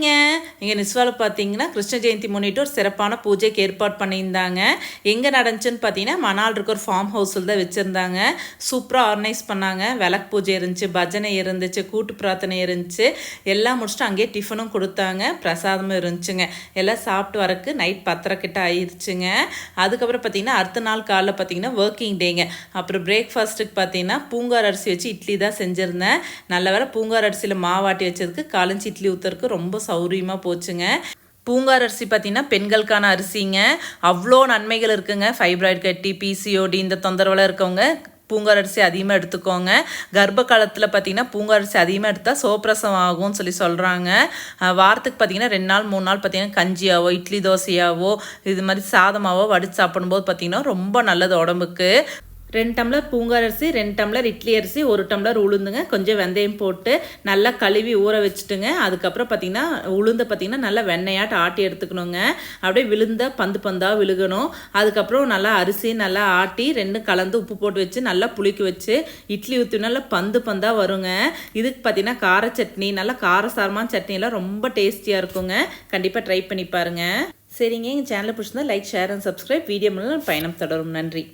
ไง எங்கள் நிஸ்வாவில் பார்த்தீங்கன்னா கிருஷ்ண ஜெயந்தி முன்னிட்டு ஒரு சிறப்பான பூஜைக்கு ஏற்பாடு பண்ணியிருந்தாங்க. எங்கே நடந்துச்சுன்னு பார்த்தீங்கன்னா மணால் இருக்க ஒரு ஃபார்ம் ஹவுஸில் தான் வச்சுருந்தாங்க. சூப்பராக ஆர்கனைஸ் பண்ணாங்க. விளக்கு பூஜை இருந்துச்சு பஜனை இருந்துச்சு கூட்டு பிரார்த்தனை இருந்துச்சு. எல்லாம் முடிச்சுட்டு அங்கேயே டிஃபனும் கொடுத்தாங்க. பிரசாதமும் இருந்துச்சுங்க. எல்லாம் சாப்பிட்டு வரக்கு நைட் பத்தரை கிட்ட ஆயிடுச்சுங்க அதுக்கப்புறம் பார்த்தீங்கன்னா அடுத்த நாள் காலைல பார்த்தீங்கன்னா ஒர்க்கிங் டேங்க அப்புறம் பிரேக்ஃபாஸ்ட்டுக்கு பார்த்தீங்கன்னா பூங்கார் அரிசி வச்சு இட்லி தான் செஞ்சுருந்தேன். நல்ல வேலை பூங்கார் அரிசியில் மாவாட்டி வச்சதுக்கு காலஞ்சி இட்லி ஊற்றுறதுக்கு ரொம்ப சௌரியமாக போச்சு. போச்சுங்க. பூங்கார் அரிசி பார்த்தீங்கன்னா பெண்களுக்கான அரிசிங்க. அவ்வளோ நன்மைகள் இருக்குங்க. ஃபைப்ராய்டு கட்டி பிசிஓடி இந்த தொந்தரவுலாம் இருக்கவங்க பூங்கார் அரிசி அதிகமாக எடுத்துக்கோங்க. கர்ப்ப காலத்தில் பார்த்தீங்கன்னா பூங்கார் அரிசி அதிகமாக எடுத்தால் சோப்பிரசம் ஆகும்னு சொல்லி சொல்கிறாங்க வாரத்துக்கு பார்த்தீங்கன்னா ரெண்டு நாள் மூணு நாள் பார்த்தீங்கன்னா கஞ்சியாவோ இட்லி தோசையாவோ இது மாதிரி சாதமாவோ வடித்து சாப்பிடும்போது பார்த்தீங்கன்னா ரொம்ப நல்லது உடம்புக்கு. ரெண்டு டம்ளர் பூங்கார் அரிசி ரெண்டு டம்ளர் இட்லி அரிசி ஒரு டம்ளர் உளுந்துங்க. கொஞ்சம் வெந்தயம் போட்டு நல்லா கழுவி ஊற வச்சுட்டுங்க. அதுக்கப்புறம் பார்த்தீங்கன்னா உளுந்தை பார்த்தீங்கன்னா நல்லா வெண்ணையாட்டு ஆட்டி எடுத்துக்கணுங்க. அப்படியே விழுந்த பந்து பந்தாக விழுகணும். அதுக்கப்புறம் நல்லா அரிசி நல்லா ஆட்டி ரெண்டும் கலந்து உப்பு போட்டு வச்சு நல்லா புளிக்க வச்சு இட்லி ஊற்றி நல்லா பந்து பந்தாக வருங்க. இதுக்கு பார்த்தீங்கன்னா கார சட்னி நல்லா காரசாரமான சட்னியெல்லாம் ரொம்ப டேஸ்டியாக இருக்குங்க. கண்டிப்பாக ட்ரை பண்ணி பாருங்கள் சரிங்க எங்கள் சேனலை பிடிச்சிருந்தா like share and subscribe video மூலம் பயணம் தொடரும். நன்றி.